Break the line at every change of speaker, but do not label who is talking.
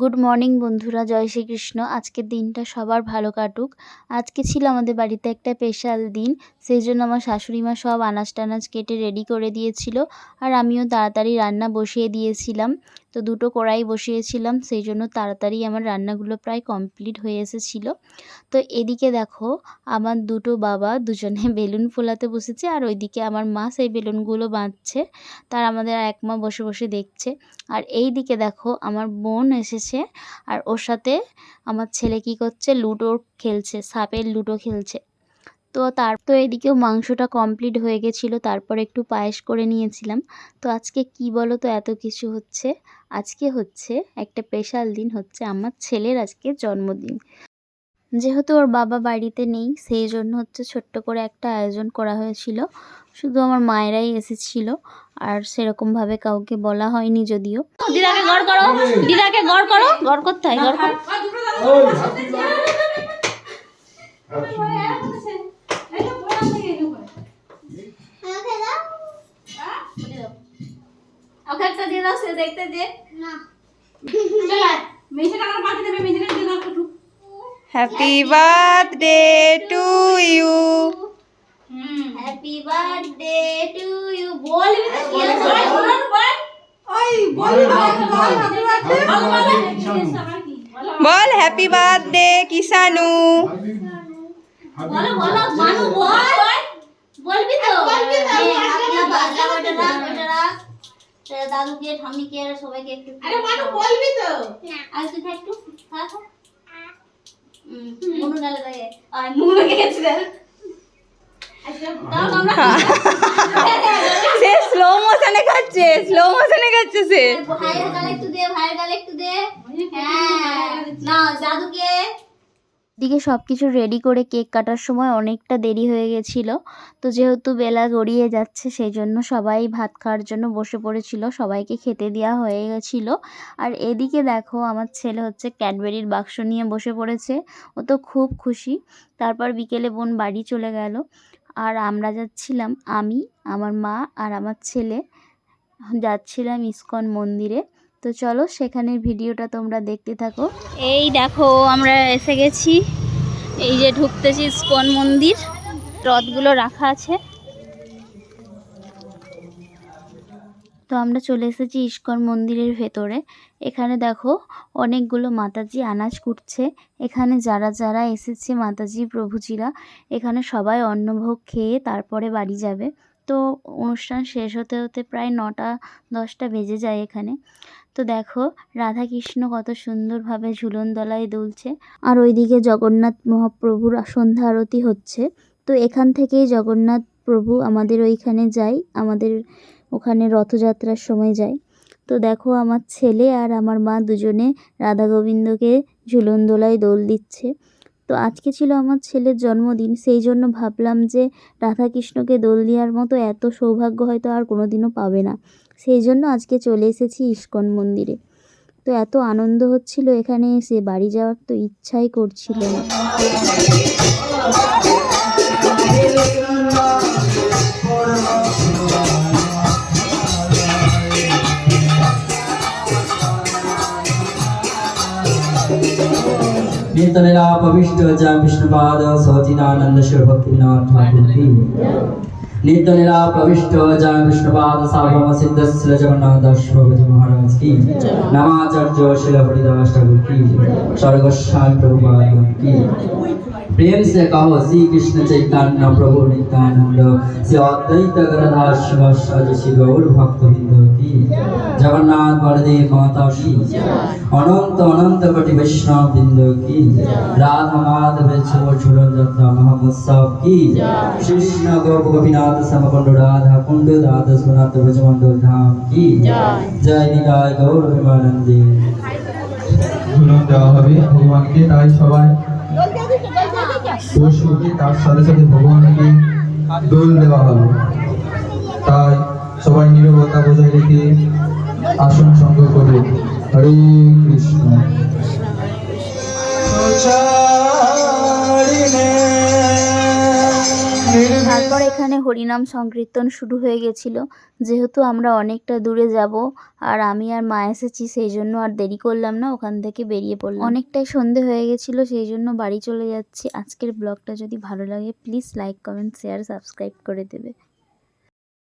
Good morning বন্ধুরা, জয় শ্রীকৃষ্ণ। আজকের দিনটা সবার ভালো কাটুক। আজকে ছিল আমাদের বাড়িতে একটা স্পেশাল দিন, সেই জন্য আমার শাশুড়ি মা সব আনাজ টানাজ কেটে রেডি করে দিয়েছিল। আর আমিও তাড়াতাড়ি রান্না বসিয়ে দিয়েছিলাম। তো দুটো কড়াই বসিয়েছিলাম, সেই জন্য তাড়াতাড়ি আমার রান্নাগুলো প্রায় কমপ্লিট হয়ে এসেছিল। তো এদিকে দেখো, আমার দুটো বাবা দুজনে বেলুন ফোলাতে বসেছে, আর ওইদিকে আমার মা সেই বেলুনগুলো বাঁধছে, তার আমাদের এক মা বসে বসে দেখছে। আর এই দিকে দেখো, আমার বোন এসেছে, আর ওর সাথে আমার ছেলে কি করছে, লুডো খেলছে, সাপের লুডো খেলছে। তো তার তো এদিকেও মাংসটা কমপ্লিট হয়ে গেছিল তারপর একটু পায়েস করে নিয়েছিলাম তো আজকে কি বলো তো এত কিছু হচ্ছে আজকে হচ্ছে একটা স্পেশাল দিন হচ্ছে আমার ছেলের আজকে জন্মদিন যেহেতু ওর বাবা বাড়িতে নেই সেই জন্য হচ্ছে ছোট্ট করে একটা আয়োজন করা হয়েছিল শুধু আমার মায়েরাই এসেছিল আর সেরকমভাবে কাউকে বলা হয়নি যদিও দিদাকে গড় করো দিদাকে গড় করো গড় করতে হয় গড় করো দাও সে দেখতে যে
happy birthday to you
happy birthday to you বলবি তো কি
বল হ্যাপি বার্থডে কিষানু
বলো বলো মানু বল বলবি তো বলবি তো বাজা ওটা রাখ ওটা রাখ তা দাদুকে ঠাম্মিকে আর সবাইকে একটু আরে মানু বলবি তো? আর তুই একটু খা খা। হুম মুনু গালে দেয় আর মুনু গেছে দেখ। দাও
সে স্লো মোশনে খাচ্ছে স্লো মোশনে খাচ্ছে সে।
ভাইয়ের গালে একটু দে ভাইয়ের গালে একটু দে। হ্যাঁ। না দাদুকে। দিকে সব কিছু রেডি করে কেক কাটার সময় অনেকটা দেরি হয়ে গেছিল। তো যেহেতু বেলা গড়িয়ে যাচ্ছে সেই জন্য সবাই ভাত খাওয়ার জন্য বসে পড়েছিল। সবাইকে খেতে দেওয়া হয়ে গেছিল। আর এদিকে দেখো, আমার ছেলে হচ্ছে ক্যাডবেরির বাক্স নিয়ে বসে পড়েছে। ও তো খুব খুশি। তারপর বিকেলে বোন বাড়ি চলে গেল। আর আমরা যাচ্ছিলাম, আমি, আমার মা আর আমার ছেলে, যাচ্ছিলাম ইস্কন মন্দিরে। তো চলো সেখানের ভিডিওটা তোমরা দেখতে থাকো। এই দেখো আমরা এসে গেছি। এই যে ঢুকতেছি ইসকন মন্দির রথগুলো রাখা আছে। তো আমরা চলে এসেছি ইস্কন মন্দিরের ভেতরে। এখানে দেখো অনেকগুলো মাতাজি আনাজ কুটছে। এখানে যারা যারা এসেছে মাতাজি প্রভুজিরা এখানে সবাই অন্নভোগ খেয়ে তারপরে বাড়ি যাবে। তো অনুষ্ঠান শেষ হতে হতে প্রায় নটা দশটা বেজে যায় এখানে। তো দেখো রাধা কৃষ্ণ কত সুন্দরভাবে ঝুলন দলায় দুলছে আর ওইদিকে জগন্নাথ মহাপ্রভুর সন্ধ্যা আরতি হচ্ছে। তো এখান থেকেই জগন্নাথ প্রভু আমাদের ওইখানে যায়, আমাদের ওখানে রথযাত্রার সময় যায়। তো দেখো, আমার ছেলে আর আমার মা দুজনে রাধা গোবিন্দকে ঝুলন দোলায় দোল দিচ্ছে। তো আজকে ছিল আমার ছেলের জন্মদিন, সেই জন্য ভাবলাম যে রাধাকৃষ্ণকে দোল দেওয়ার মতো এত সৌভাগ্য হয়তো আর কোনোদিনও পাবে না। সেই জন্য আজকে চলে এসেছি ইস্কন মন্দিরে। তো এত আনন্দ হচ্ছিল এখানে এসে বাড়ি যাওয়ার তো ইচ্ছাই করছিল না।
নিত্যলীলা পবিষ্ট যা বিষ্ণুপাদ সচিদানন্দ শিবভক্তিনাথ ঠাকুর ठाकुर की नित्यलीला पविष्ट जय विष्णुपाद सार्वभौम सिद्ध श्री जगन्नाथ दास प्रभु महाराज की नमाचार्य शिल हरिदास ठाकुर की स्वर्गोस्वामी प्रभुपाद की प्रेम से कहो श्री कृष्ण चैतन्य प्रभु नित्यानंद श्री अद्वैत गणधार शिव सज श्री गौर भक्त की জগন্নাথ বলদেব মাতা অনন্ত অনন্ত কোটি বৈষ্ণব বৃন্দ কি রাধা মাধব ছোড়ন্ত মহামোৎসব কি কৃষ্ণ গোপ গোপীনাথ সমকুণ্ড রাধা কুণ্ড রাধা সোনাথ ব্রজমণ্ডল ধাম কি জয়। নিতাই গৌর বিমানন্দে।
ঝুলন দেওয়া হবে ভগবানকে, তাই সবাই পশুকে তার সাথে সাথে ভগবানকে দোল দেওয়া হবে। তাই সবাই নিরবতা বজায় রেখে আসন সঙ্গ করবে হরে কৃষ্ণ।
তারপর এখানে হরিনাম সংকীর্তন শুরু হয়ে গেছিল। যেহেতু আমরা অনেকটা দূরে যাব আর আমি আর মা এসেছি সেই জন্য আর দেরি করলাম না ওখান থেকে বেরিয়ে পড়লাম। অনেকটাই সন্ধে হয়ে গেছিল সেই জন্য বাড়ি চলে যাচ্ছি। আজকের ব্লগটা যদি ভালো লাগে please like comment share subscribe করে দেবে।